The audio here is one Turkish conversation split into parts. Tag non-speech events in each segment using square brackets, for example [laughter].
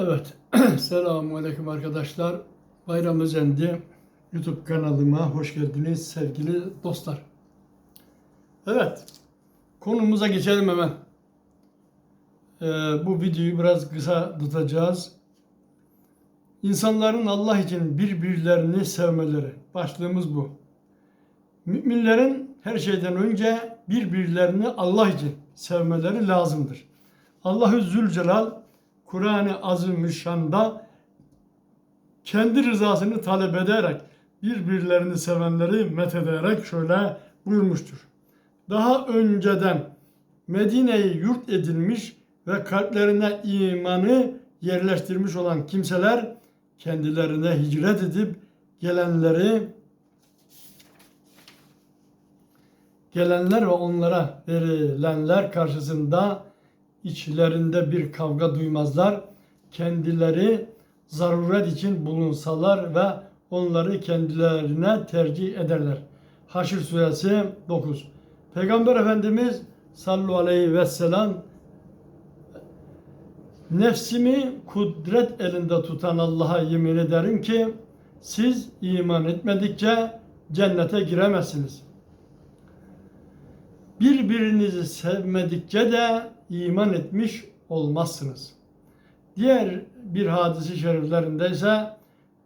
Evet, [clears throat] selamun aleyküm arkadaşlar. Bayram Özendi YouTube kanalıma hoş geldiniz sevgili dostlar. Evet, konumuza geçelim hemen. Ee, bu videoyu biraz kısa tutacağız. İnsanların Allah için birbirlerini sevmeleri. Başlığımız bu. Müminlerin her şeyden önce birbirlerini Allah için sevmeleri lazımdır. Allahü Zülcelal Kur'an-ı Azimüşşan'da kendi rızasını talep ederek birbirlerini sevenleri methederek şöyle buyurmuştur. Daha önceden Medine'yi yurt edilmiş ve kalplerine imanı yerleştirmiş olan kimseler kendilerine hicret edip gelenleri gelenler ve onlara verilenler karşısında içlerinde bir kavga duymazlar. Kendileri zaruret için bulunsalar ve onları kendilerine tercih ederler. Haşr suresi 9. Peygamber Efendimiz sallallahu aleyhi ve sellem Nefsimi kudret elinde tutan Allah'a yemin ederim ki siz iman etmedikçe cennete giremezsiniz. Birbirinizi sevmedikçe de iman etmiş olmazsınız. Diğer bir hadisi şeriflerinde ise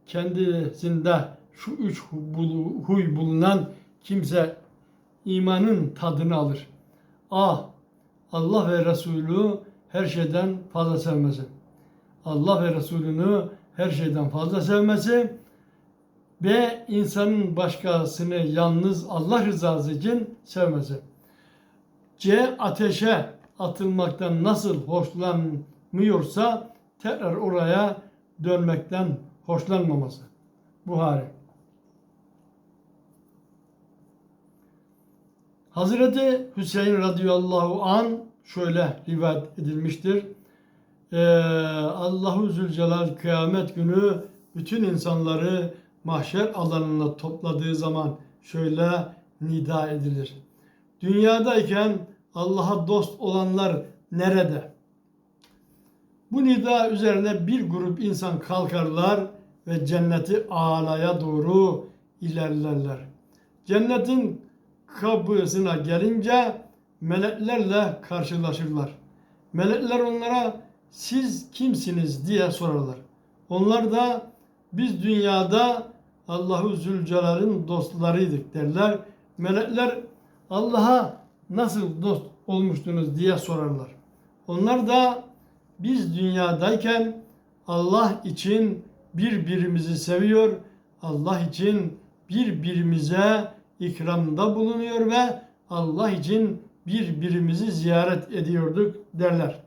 kendisinde şu üç huy bulunan kimse imanın tadını alır. A. Allah ve Resulü her şeyden fazla sevmesi. Allah ve Resulünü her şeyden fazla sevmesi. B. insanın başkasını yalnız Allah rızası için sevmesi. C. Ateşe atılmaktan nasıl hoşlanmıyorsa tekrar oraya dönmekten hoşlanmaması. Buhari. Hazreti Hüseyin radıyallahu an şöyle rivayet edilmiştir. Ee, Allahu Zülcelal kıyamet günü bütün insanları mahşer alanına topladığı zaman şöyle nida edilir. Dünyadayken Allah'a dost olanlar nerede? Bu nida üzerine bir grup insan kalkarlar ve cenneti alaya doğru ilerlerler. Cennetin kapısına gelince meleklerle karşılaşırlar. Melekler onlara siz kimsiniz diye sorarlar. Onlar da biz dünyada Allahu Zülcelal'in dostlarıydık derler. Melekler Allah'a nasıl dost olmuştunuz diye sorarlar. Onlar da biz dünyadayken Allah için birbirimizi seviyor, Allah için birbirimize ikramda bulunuyor ve Allah için birbirimizi ziyaret ediyorduk derler.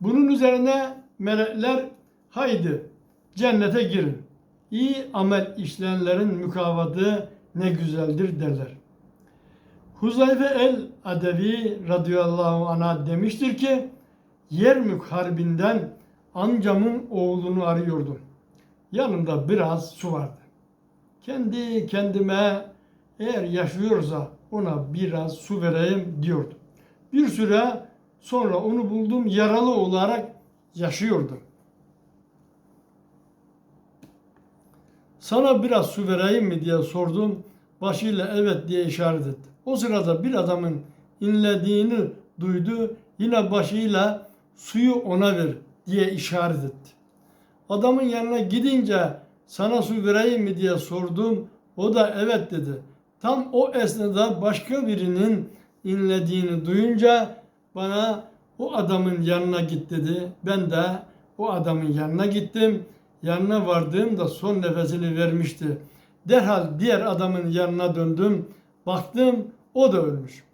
Bunun üzerine melekler haydi cennete girin. İyi amel işleyenlerin mükafatı ne güzeldir derler. Huzayfe el Adevi radıyallahu anh'a demiştir ki Yermük harbinden amcamın oğlunu arıyordum. Yanımda biraz su vardı. Kendi kendime eğer yaşıyorsa ona biraz su vereyim diyordum. Bir süre sonra onu buldum yaralı olarak yaşıyordu. Sana biraz su vereyim mi diye sordum. Başıyla evet diye işaret etti. O sırada bir adamın inlediğini duydu. Yine başıyla suyu ona ver diye işaret etti. Adamın yanına gidince sana su vereyim mi diye sordum. O da evet dedi. Tam o esnada başka birinin inlediğini duyunca bana o adamın yanına git dedi. Ben de o adamın yanına gittim. Yanına vardığımda son nefesini vermişti. Derhal diğer adamın yanına döndüm. Baktım o da ölmüş.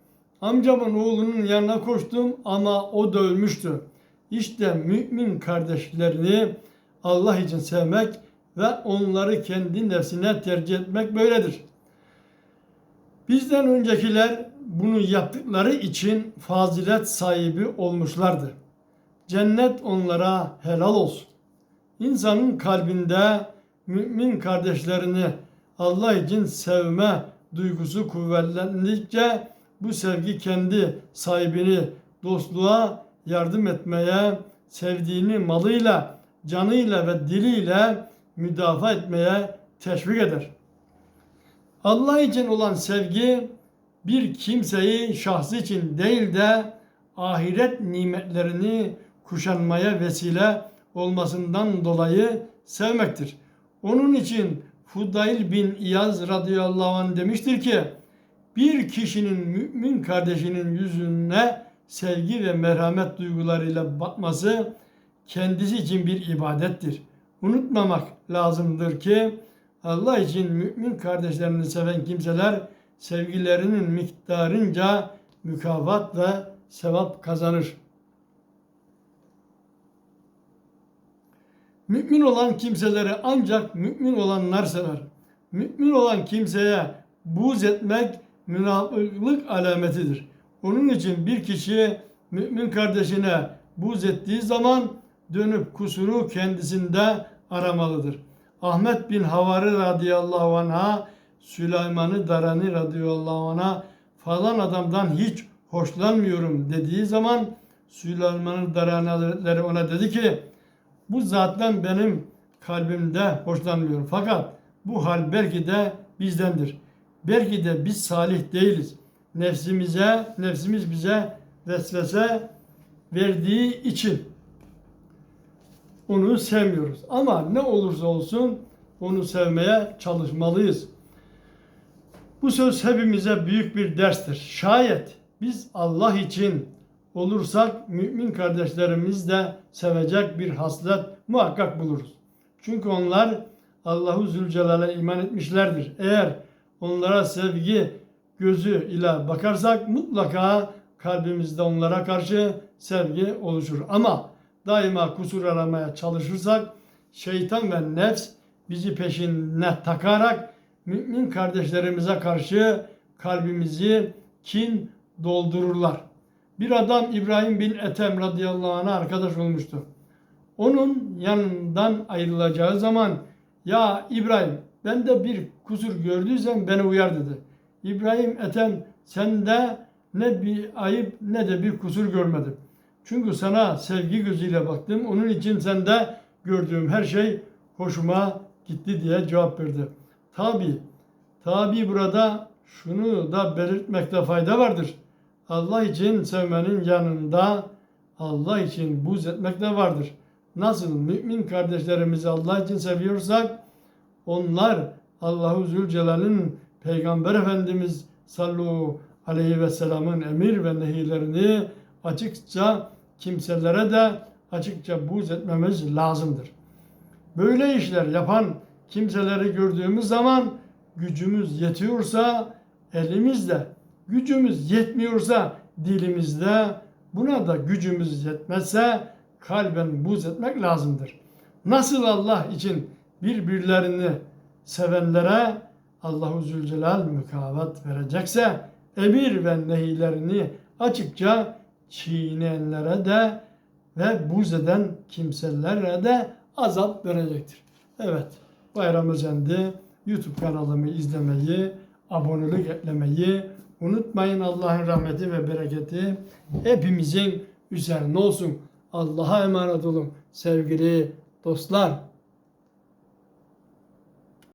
Amcamın oğlunun yanına koştum ama o da ölmüştü. İşte mümin kardeşlerini Allah için sevmek ve onları kendi nefsine tercih etmek böyledir. Bizden öncekiler bunu yaptıkları için fazilet sahibi olmuşlardı. Cennet onlara helal olsun. İnsanın kalbinde mümin kardeşlerini Allah için sevme duygusu kuvvetlendikçe bu sevgi kendi sahibini dostluğa yardım etmeye, sevdiğini malıyla canıyla ve diliyle müdafaa etmeye teşvik eder. Allah için olan sevgi bir kimseyi şahsı için değil de ahiret nimetlerini kuşanmaya vesile olmasından dolayı sevmektir. Onun için Fudayl bin İyaz radıyallahu anh demiştir ki bir kişinin mümin kardeşinin yüzüne sevgi ve merhamet duygularıyla bakması kendisi için bir ibadettir. Unutmamak lazımdır ki Allah için mümin kardeşlerini seven kimseler sevgilerinin miktarınca mükafat ve sevap kazanır. Mümin olan kimseleri ancak mümin olanlar sever. Mümin olan kimseye buğz etmek münafıklık alametidir. Onun için bir kişi mümin kardeşine buğz ettiği zaman dönüp kusuru kendisinde aramalıdır. Ahmet bin Havari radıyallahu anh'a Süleyman'ı Darani radıyallahu anh'a falan adamdan hiç hoşlanmıyorum dediği zaman Süleyman'ı Darani ona dedi ki bu zaten benim kalbimde hoşlanmıyorum. Fakat bu hal belki de bizdendir. Belki de biz salih değiliz. Nefsimize, nefsimiz bize vesvese verdiği için onu sevmiyoruz. Ama ne olursa olsun onu sevmeye çalışmalıyız. Bu söz hepimize büyük bir derstir. Şayet biz Allah için olursak mümin kardeşlerimiz de sevecek bir haslet muhakkak buluruz. Çünkü onlar Allahu Zülcelal'e iman etmişlerdir. Eğer onlara sevgi gözü ile bakarsak mutlaka kalbimizde onlara karşı sevgi oluşur. Ama daima kusur aramaya çalışırsak şeytan ve nefs bizi peşine takarak mümin kardeşlerimize karşı kalbimizi kin doldururlar. Bir adam İbrahim bin Ethem radıyallahu anh'a arkadaş olmuştu. Onun yanından ayrılacağı zaman ya İbrahim bende bir kusur gördüysen beni uyar dedi. İbrahim Ethem sende ne bir ayıp ne de bir kusur görmedim. Çünkü sana sevgi gözüyle baktım. Onun için sende gördüğüm her şey hoşuma gitti diye cevap verdi. Tabi, tabi burada şunu da belirtmekte fayda vardır. Allah için sevmenin yanında Allah için buz etmek de vardır. Nasıl mümin kardeşlerimizi Allah için seviyorsak onlar Allahu Zülcelal'in Peygamber Efendimiz sallallahu aleyhi ve sellem'in emir ve nehilerini açıkça kimselere de açıkça buz etmemiz lazımdır. Böyle işler yapan kimseleri gördüğümüz zaman gücümüz yetiyorsa elimizde, gücümüz yetmiyorsa dilimizde, buna da gücümüz yetmezse kalben buz etmek lazımdır. Nasıl Allah için birbirlerini sevenlere Allahu Zülcelal mükafat verecekse emir ve nehilerini açıkça çiğneyenlere de ve buz eden kimselere de azap verecektir. Evet, Bayram Özendi YouTube kanalımı izlemeyi, abonelik eklemeyi unutmayın. Allah'ın rahmeti ve bereketi hepimizin üzerine olsun. Allah'a emanet olun sevgili dostlar.